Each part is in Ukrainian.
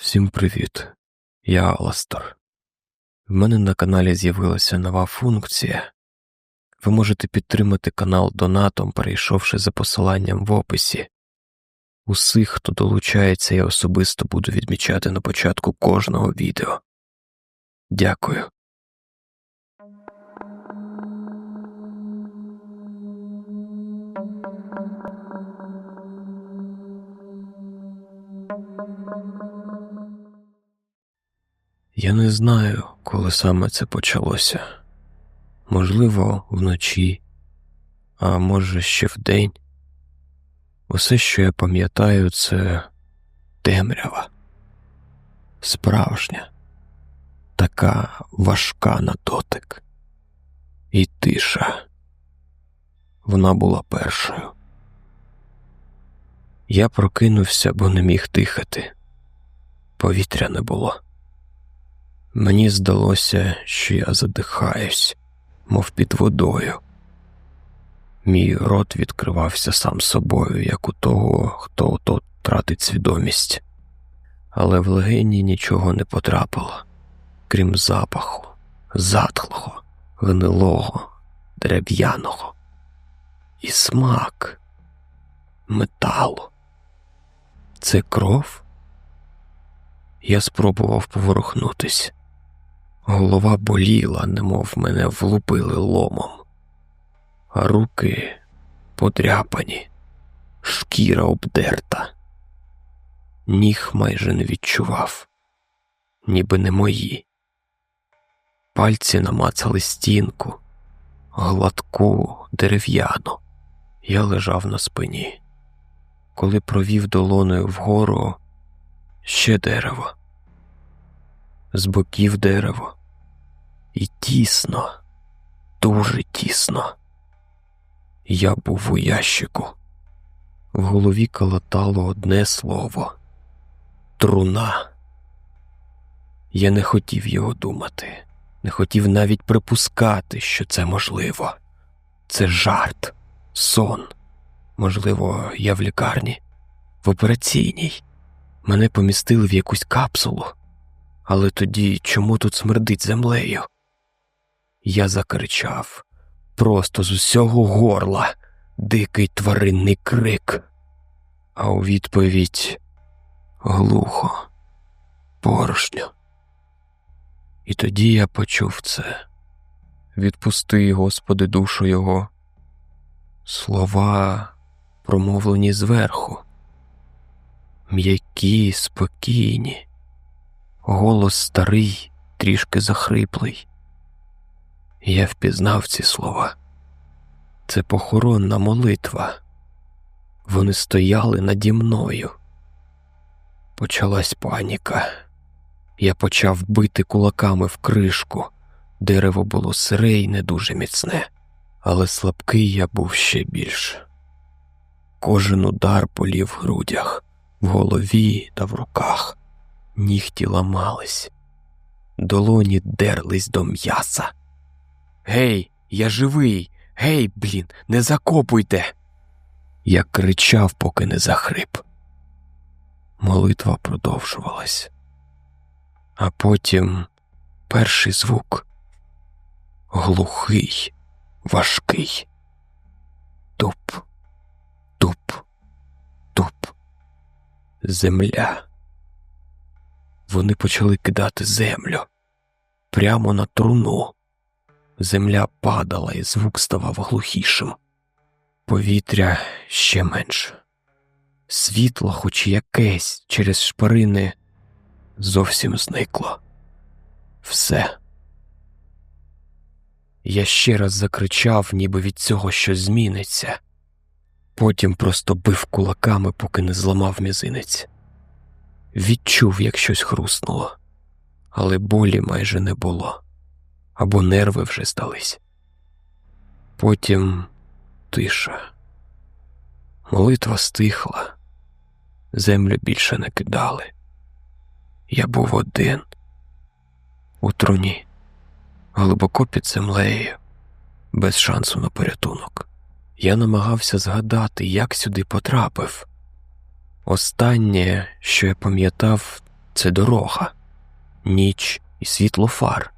Всім привіт, я Аластор. В мене на каналі з'явилася нова функція. Ви можете підтримати канал донатом, перейшовши за посиланням в описі. Усіх, хто долучається, я особисто буду відмічати на початку кожного відео. Дякую. Я не знаю, коли саме це почалося. Можливо, вночі, а може, ще вдень. Усе, що я пам'ятаю, це темрява, справжня, така важка на дотик, і тиша. Вона була першою. Я прокинувся, бо не міг дихати. Повітря не було. Мені здалося, що я задихаюсь, мов під водою. Мій рот відкривався сам собою, як у того, хто ото тратить свідомість, але в легені нічого не потрапило, крім запаху, затхлого, гнилого, дерев'яного і смак металу. Це кров? Я спробував поворухнутись. Голова боліла, немов мене влупили ломом, а руки подряпані, шкіра обдерта. Ніг майже не відчував, ніби не мої. Пальці намацали стінку, гладку, дерев'яну. Я лежав на спині. Коли провів долоною вгору ще дерево, з боків дерево, і тісно, дуже тісно. Я був у ящику. В голові калатало одне слово труна. Я не хотів його думати, не хотів навіть припускати, що це можливо. Це жарт, сон. Можливо, я в лікарні, в операційній. Мене помістили в якусь капсулу. Але тоді чому тут смердить землею? Я закричав просто з усього горла дикий тваринний крик, а у відповідь глухо, порожньо. І тоді я почув це. Відпусти, Господи, душу його. Слова, промовлені зверху, м'які, спокійні, голос старий, трішки захриплий. Я впізнав ці слова. Це похоронна молитва. Вони стояли наді мною. Почалась паніка. Я почав бити кулаками в кришку. Дерево було сире й не дуже міцне, але слабкий я був ще більше. Кожен удар болів в грудях, в голові та в руках. Нігті ламались, долоні дерлись до м'яса. Гей, я живий, гей, блін, не закопуйте. Я кричав, поки не захрип. Молитва продовжувалась, а потім перший звук глухий, важкий. Туп, туп, туп, земля. Вони почали кидати землю прямо на труну. Земля падала, і звук ставав глухішим, повітря ще менше. Світло, хоч якесь через шпарини, зовсім зникло. Все. Я ще раз закричав, ніби від цього щось зміниться, потім просто бив кулаками, поки не зламав мізинець. Відчув, як щось хруснуло, але болі майже не було або нерви вже здались. Потім тиша. Молитва стихла, землю більше не кидали. Я був один у труні, глибоко під землею, без шансу на порятунок. Я намагався згадати, як сюди потрапив. Останнє, що я пам'ятав, це дорога, ніч і світло фар,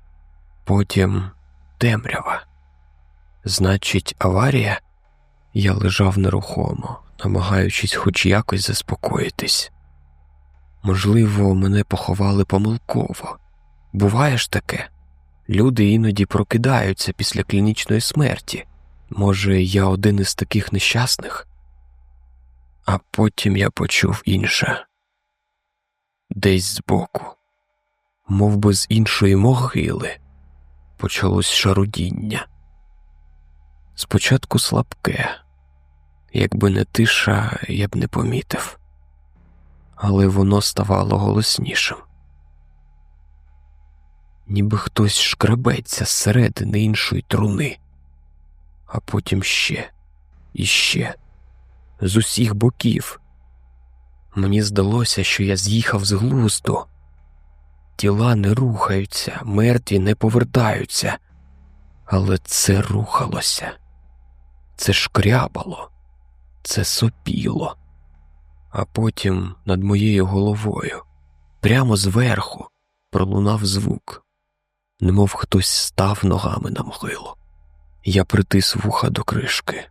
потім темрява. Значить, аварія. Я лежав нерухомо, намагаючись хоч якось заспокоїтись. Можливо, мене поховали помилково. Буває ж таке. Люди іноді прокидаються після клінічної смерті. Може, я один із таких нещасних? А потім я почув інше десь збоку, мов би з іншої могили, почалось шарудіння. Спочатку слабке, якби не тиша, я б не помітив, але воно ставало голоснішим. Ніби хтось шкребеться зсередини іншої труни, а потім ще і ще, з усіх боків. Мені здалося, що я з'їхав з глузду. Тіла не рухаються, мертві не повертаються, але це рухалося, це шкрябало, це сопіло, а потім над моєю головою, прямо зверху, пролунав звук, немов хтось став ногами на могилу. Я притис вуха до кришки.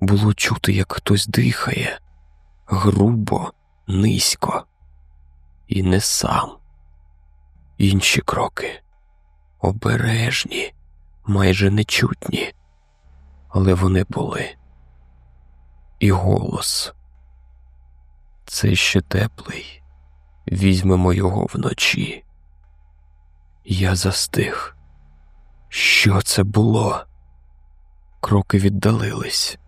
Було чути, як хтось дихає грубо, низько, і не сам. Інші кроки обережні, майже нечутні, але вони були. І голос. Це ще теплий. Візьмемо його вночі. Я застиг. Що це було? Кроки віддалились,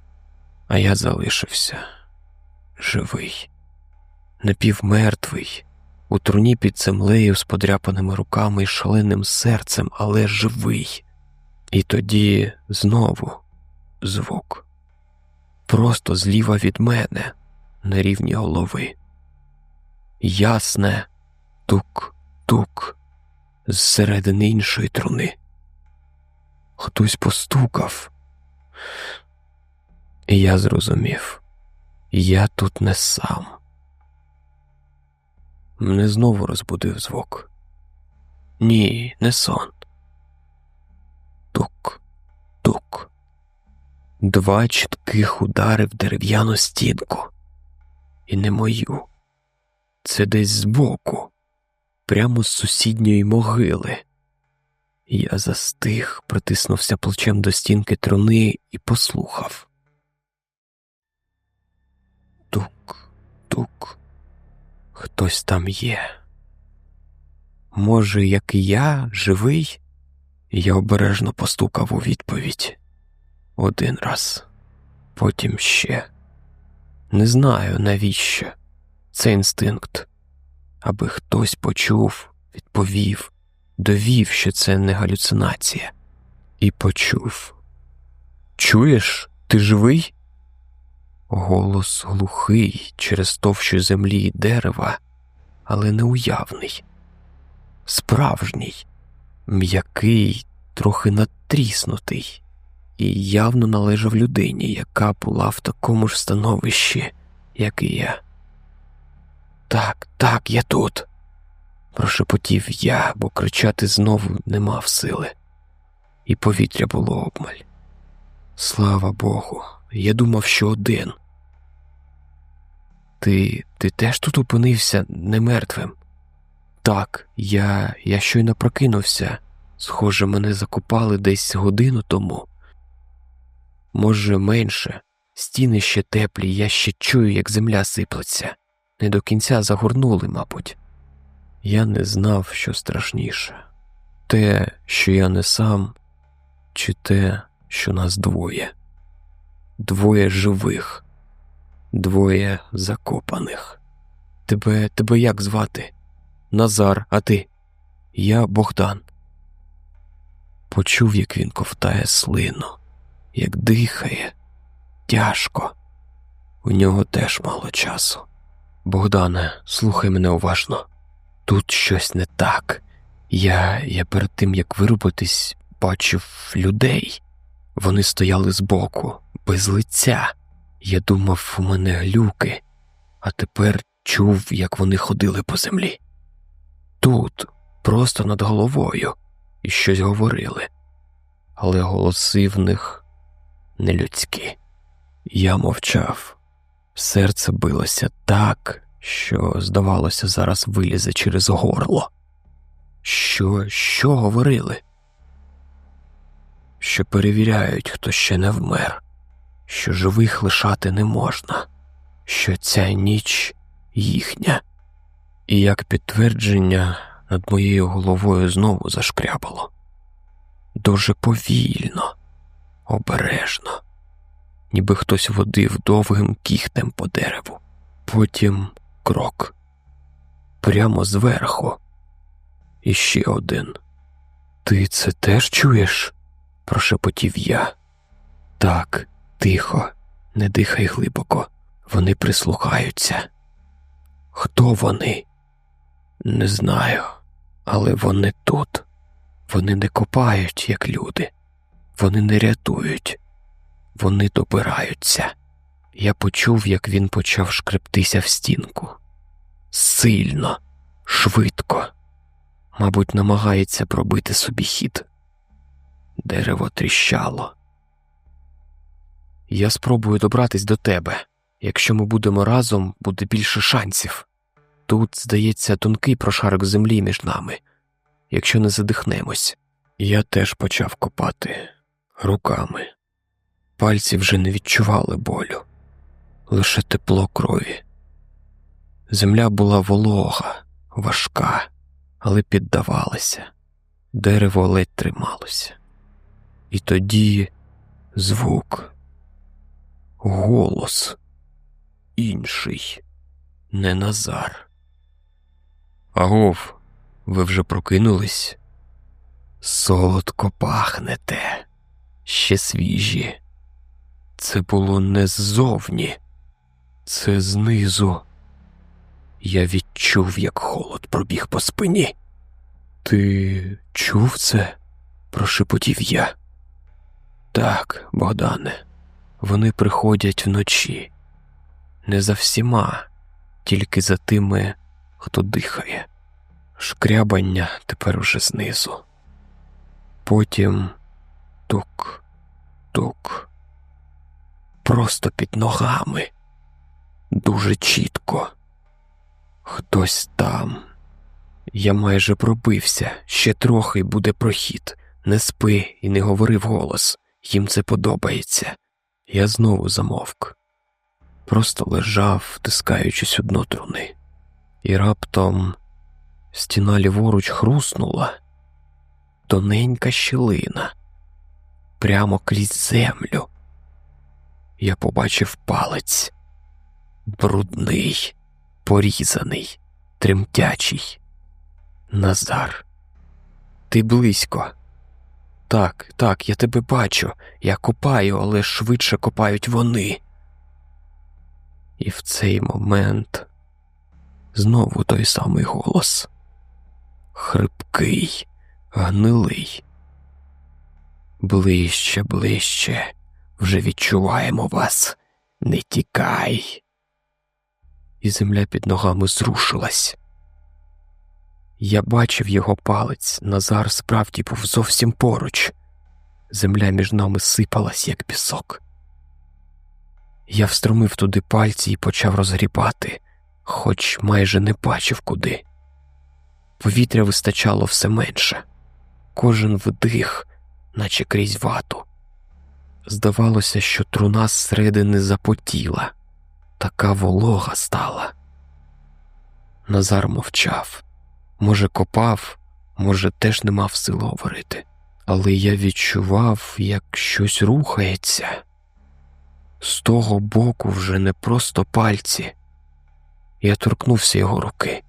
а я залишився живий, напівмертвий, у труні під землею з подряпаними руками і шаленим серцем, але живий. І тоді знову звук. Просто зліва від мене, на рівні голови. Ясне тук-тук зсередини іншої труни. Хтось постукав, і я зрозумів. Я тут не сам. Мене знову розбудив звук. Ні, не сон. Тук, тук. Два чітких удари в дерев'яну стінку. І не мою. Це десь збоку, прямо з сусідньої могили. Я застиг, притиснувся плечем до стінки труни і послухав. Хтось там є. Може, як і я, живий? Я обережно постукав у відповідь один раз, потім ще. Не знаю, навіщо це інстинкт, аби хтось почув, відповів, довів, що це не галюцинація, і почув. Чуєш, ти живий? Голос глухий через товщу землі й дерева, але неуявний, справжній, м'який, трохи натріснутий, і явно належав людині, яка була в такому ж становищі, як і я. Так, так, я тут, прошепотів я, бо кричати знову не мав сили, і повітря було обмаль. Слава Богу. Я думав, що один. Ти ти теж тут опинився не мертвим? Так, я я щойно прокинувся. Схоже, мене закопали десь годину тому. Може, менше, стіни ще теплі, я ще чую, як земля сиплеться. Не до кінця загорнули, мабуть. Я не знав, що страшніше те, що я не сам, чи те, що нас двоє двоє живих, двоє закопаних. Тебе тебе як звати? Назар, а ти? Я Богдан. Почув, як він ковтає слину, як дихає, тяжко. У нього теж мало часу. Богдане, слухай мене уважно. Тут щось не так. Я я перед тим, як виробитись, бачив людей. Вони стояли збоку, без лиця. Я думав, у мене глюки, а тепер чув, як вони ходили по землі. Тут, просто над головою, і щось говорили, але голоси в них нелюдські. Я мовчав, серце билося так, що, здавалося, зараз вилізе через горло. Що, що говорили? Що перевіряють, хто ще не вмер, що живих лишати не можна, що ця ніч їхня, і як підтвердження над моєю головою знову зашкрябало. Дуже повільно, обережно, ніби хтось водив довгим кіхтем по дереву, потім крок, прямо зверху. І ще один. Ти це теж чуєш? Прошепотів я. Так, тихо, не дихай глибоко, вони прислухаються. Хто вони? Не знаю, але вони тут. Вони не копають, як люди, вони не рятують, вони добираються. Я почув, як він почав шкрептися в стінку. Сильно, швидко, мабуть, намагається пробити собі хід. Дерево тріщало. Я спробую добратись до тебе. Якщо ми будемо разом, буде більше шансів. Тут, здається, тонкий прошарок землі між нами, якщо не задихнемось. Я теж почав копати руками. Пальці вже не відчували болю, лише тепло крові. Земля була волога, важка, але піддавалася, дерево ледь трималося. І тоді звук, голос інший, не Назар. Агов, ви вже прокинулись? Солодко пахнете, ще свіжі. Це було не ззовні, це знизу. Я відчув, як холод пробіг по спині. Ти чув це? прошепотів я. Так, Богдане, вони приходять вночі, не за всіма, тільки за тими, хто дихає. Шкрябання тепер уже знизу. Потім тук, тук, просто під ногами, дуже чітко. Хтось там. Я майже пробився, ще трохи буде прохід. Не спи і не говори вголос, їм це подобається. Я знову замовк, просто лежав, втискаючись у дно труни, і раптом стіна ліворуч хруснула, тоненька щілина, прямо крізь землю. Я побачив палець брудний порізаний, тремтячий. Назар, ти близько. Так, так, я тебе бачу. Я копаю, але швидше копають вони. І в цей момент знову той самий голос хрипкий, гнилий. Ближче, ближче, вже відчуваємо вас. Не тікай і земля під ногами зрушилась. Я бачив його палець, Назар справді був зовсім поруч. Земля між нами сипалась, як пісок. Я встромив туди пальці і почав розгрібати, хоч майже не бачив куди. Повітря вистачало все менше, кожен вдих, наче крізь вату. Здавалося, що труна зсередини запотіла така волога стала. Назар мовчав, може, копав, може, теж не мав сили говорити, але я відчував, як щось рухається. З того боку вже не просто пальці. Я торкнувся його руки.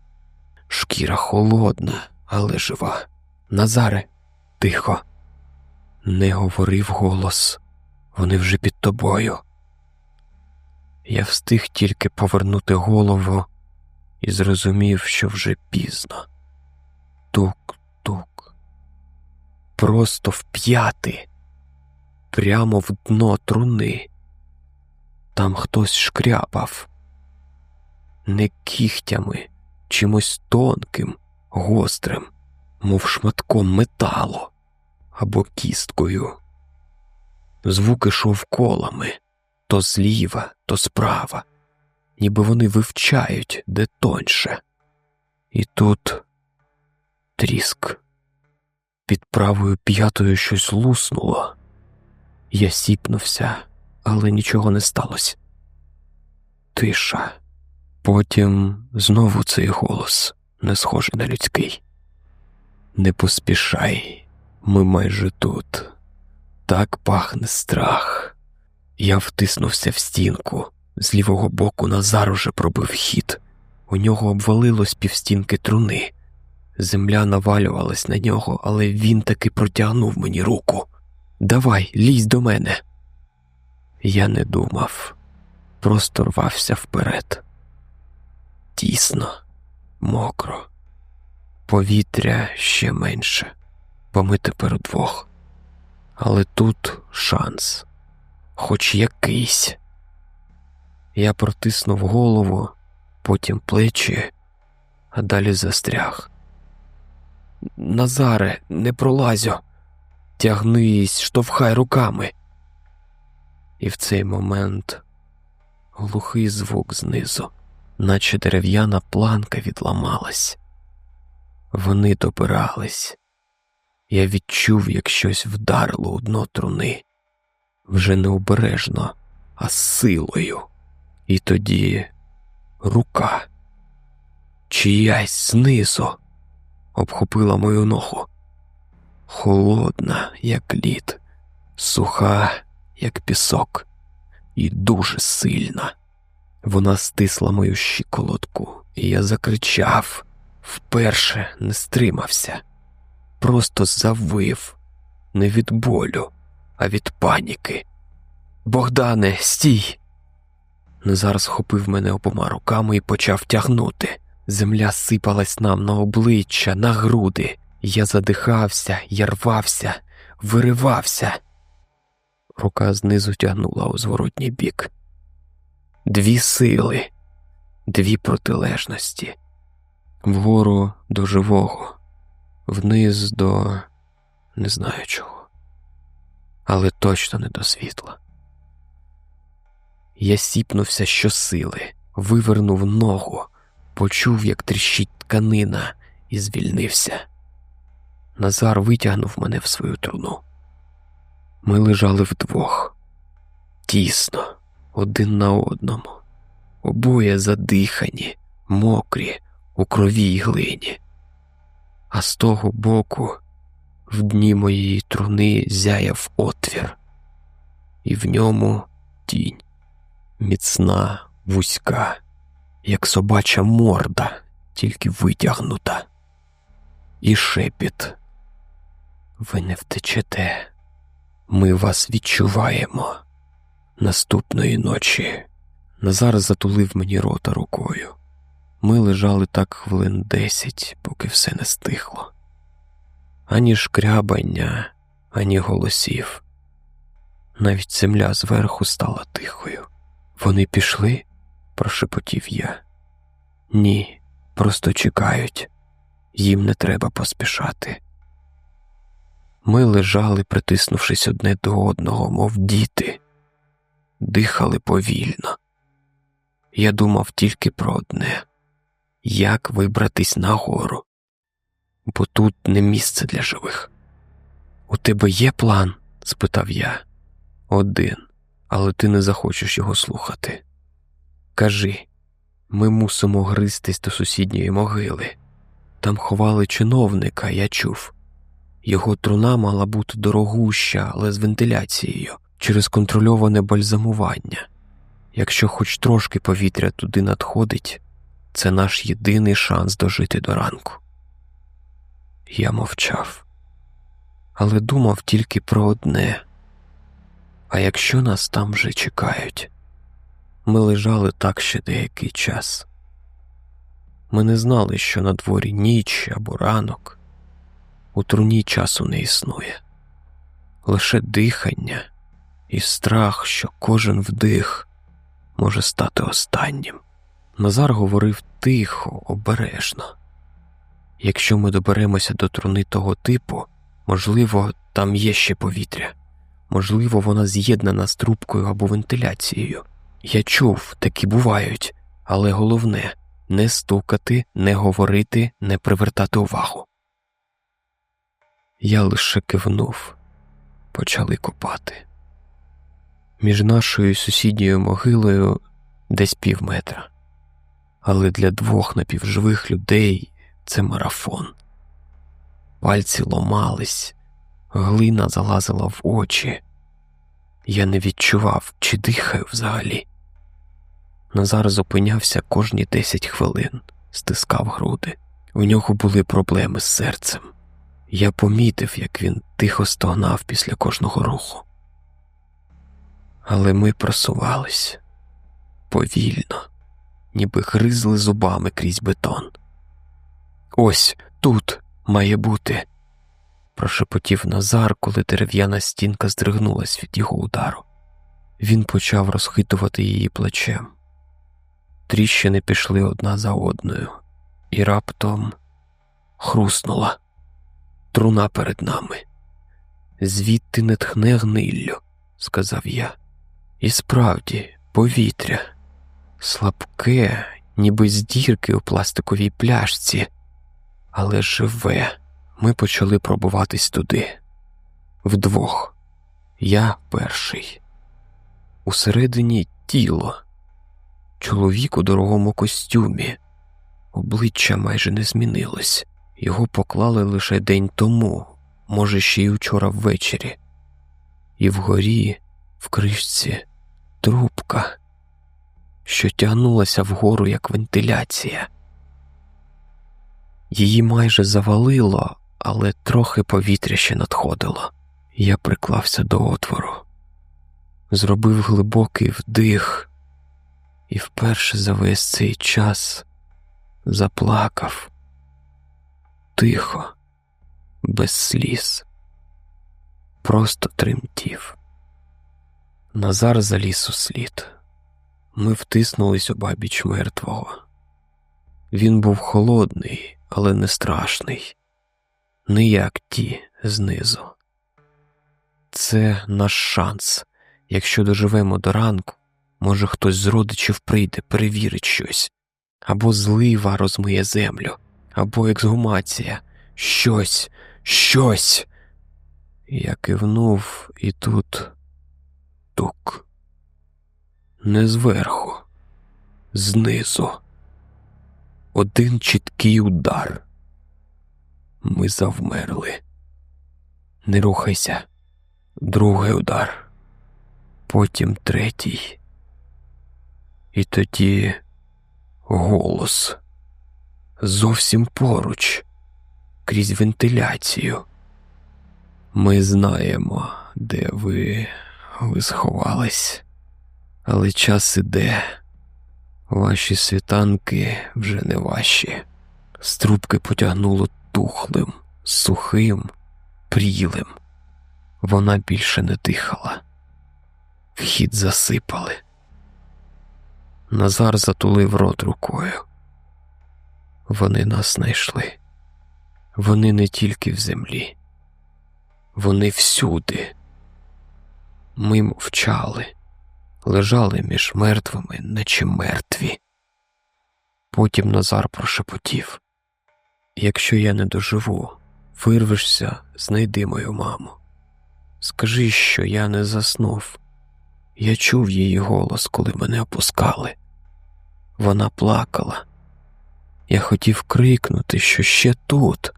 Шкіра холодна, але жива. Назаре, тихо, не говорив голос. Вони вже під тобою. Я встиг тільки повернути голову і зрозумів, що вже пізно. Тук-тук. Просто вп'яти, прямо в дно труни. Там хтось шкряпав. не кігтями, чимось тонким, гострим, мов шматком металу або кісткою. Звук ішов колами то зліва, то справа, ніби вони вивчають де тоньше. І тут тріск. Під правою п'ятою щось луснуло. Я сіпнувся, але нічого не сталося. Тиша. Потім знову цей голос, не схожий на людський. Не поспішай, ми майже тут. Так пахне страх. Я втиснувся в стінку. З лівого боку Назар уже пробив хід. У нього обвалилось півстінки труни. Земля навалювалась на нього, але він таки протягнув мені руку. Давай, лізь до мене. Я не думав, просто рвався вперед. Тісно, мокро, повітря ще менше, бо ми тепер удвох. Але тут шанс, хоч якийсь. Я протиснув голову, потім плечі, а далі застряг. Назаре, не пролазю, тягнись, штовхай руками. І в цей момент глухий звук знизу, наче дерев'яна планка відламалась. Вони добирались. Я відчув, як щось вдарило у дно труни, вже не обережно, а силою. І тоді рука чиясь знизу обхопила мою ногу. Холодна, як лід, суха, як пісок, і дуже сильна. Вона стисла мою щиколотку, і я закричав, вперше не стримався, просто завив не від болю, а від паніки. Богдане, стій! Назар схопив мене обома руками і почав тягнути. Земля сипалась нам на обличчя, на груди. Я задихався, я рвався, виривався. Рука знизу тягнула у зворотній бік. Дві сили, дві протилежності. Вгору до живого, вниз до не знаю чого, але точно не до світла. Я сіпнувся щосили, вивернув ногу почув, як тріщить тканина, і звільнився. Назар витягнув мене в свою труну. Ми лежали вдвох, тісно, один на одному, обоє задихані, мокрі, у крові й глині. А з того боку в дні моєї труни зяяв отвір, і в ньому тінь, міцна, вузька як собача морда, тільки витягнута, і шепіт. Ви не втечете, ми вас відчуваємо. Наступної ночі Назар затулив мені рота рукою. Ми лежали так хвилин десять, поки все не стихло. Ані шкрябання, ані голосів. Навіть земля зверху стала тихою. Вони пішли, прошепотів я. Ні, просто чекають, їм не треба поспішати. Ми лежали, притиснувшись одне до одного, мов діти, дихали повільно. Я думав тільки про одне як вибратись нагору, бо тут не місце для живих. У тебе є план? спитав я. Один, але ти не захочеш його слухати. Кажи, ми мусимо гристись до сусідньої могили. Там ховали чиновника, я чув. Його труна мала бути дорогуща, але з вентиляцією через контрольоване бальзамування. Якщо хоч трошки повітря туди надходить, це наш єдиний шанс дожити до ранку. Я мовчав, але думав тільки про одне а якщо нас там вже чекають. Ми лежали так ще деякий час. Ми не знали, що на дворі ніч або ранок, у труні часу не існує, лише дихання і страх, що кожен вдих може стати останнім, Назар говорив тихо, обережно. Якщо ми доберемося до труни того типу, можливо, там є ще повітря, можливо, вона з'єднана з трубкою або вентиляцією. Я чув, такі бувають, але головне не стукати, не говорити, не привертати увагу. Я лише кивнув, почали копати. Між нашою сусідньою могилою десь пів метра, але для двох напівживих людей це марафон. Пальці ломались, глина залазила в очі. Я не відчував, чи дихаю взагалі. Назар зупинявся кожні десять хвилин, стискав груди. У нього були проблеми з серцем. Я помітив, як він тихо стогнав після кожного руху. Але ми просувались повільно, ніби гризли зубами крізь бетон. Ось тут має бути, прошепотів Назар, коли дерев'яна стінка здригнулась від його удару. Він почав розхитувати її плечем. Тріщини пішли одна за одною, і раптом хруснула труна перед нами. Звідти не тхне гниллю, сказав я. І справді, повітря, слабке, ніби з дірки у пластиковій пляшці, але живе. Ми почали пробуватись туди. Вдвох. Я перший. Усередині тіло, чоловік у дорогому костюмі, обличчя майже не змінилось. Його поклали лише день тому, може, ще й учора ввечері, і вгорі, в кришці, трубка, що тягнулася вгору, як вентиляція. Її майже завалило, але трохи повітря ще надходило. Я приклався до отвору, зробив глибокий вдих і вперше за весь цей час заплакав тихо, без сліз, просто тремтів. Назар заліз у слід. Ми втиснулись у бабіч мертвого. Він був холодний, але не страшний, не як ті знизу. Це наш шанс. Якщо доживемо до ранку, може хтось з родичів прийде, перевірить щось, або злива розмиє землю, або ексгумація, щось, щось. Я кивнув і тут тук. Не зверху, знизу. Один чіткий удар. Ми завмерли. Не рухайся. Другий удар, потім третій. І тоді голос зовсім поруч, крізь вентиляцію. Ми знаємо, де ви, ви сховались, але час іде. Ваші світанки вже не ваші. З трубки потягнуло тухлим, сухим, прілим. Вона більше не дихала. Вхід засипали. Назар затулив рот рукою. Вони нас знайшли. Вони не тільки в землі, вони всюди. Ми мовчали, лежали між мертвими, наче мертві. Потім Назар прошепотів якщо я не доживу, вирвешся, знайди мою маму. Скажи, що я не заснув. Я чув її голос, коли мене опускали. Вона плакала. Я хотів крикнути, що ще тут,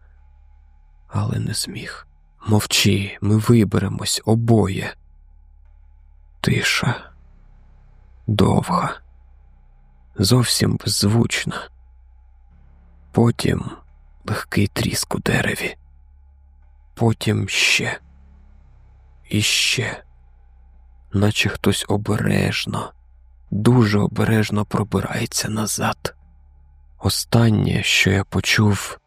але не зміг. Мовчи, ми виберемось обоє. Тиша довга, зовсім беззвучна. Потім легкий тріск у дереві, потім ще і ще, наче хтось обережно, дуже обережно пробирається назад. Останнє, що я почув,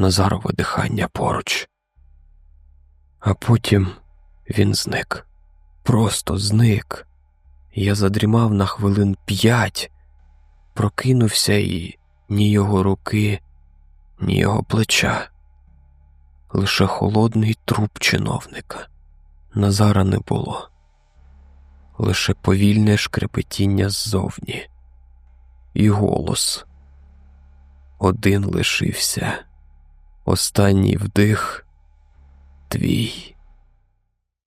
Назарове дихання поруч, а потім він зник, просто зник. Я задрімав на хвилин п'ять, прокинувся і ні його руки, ні його плеча, лише холодний труп чиновника. Назара не було, лише повільне шкрепетіння ззовні, і голос. Один лишився, останній вдих твій.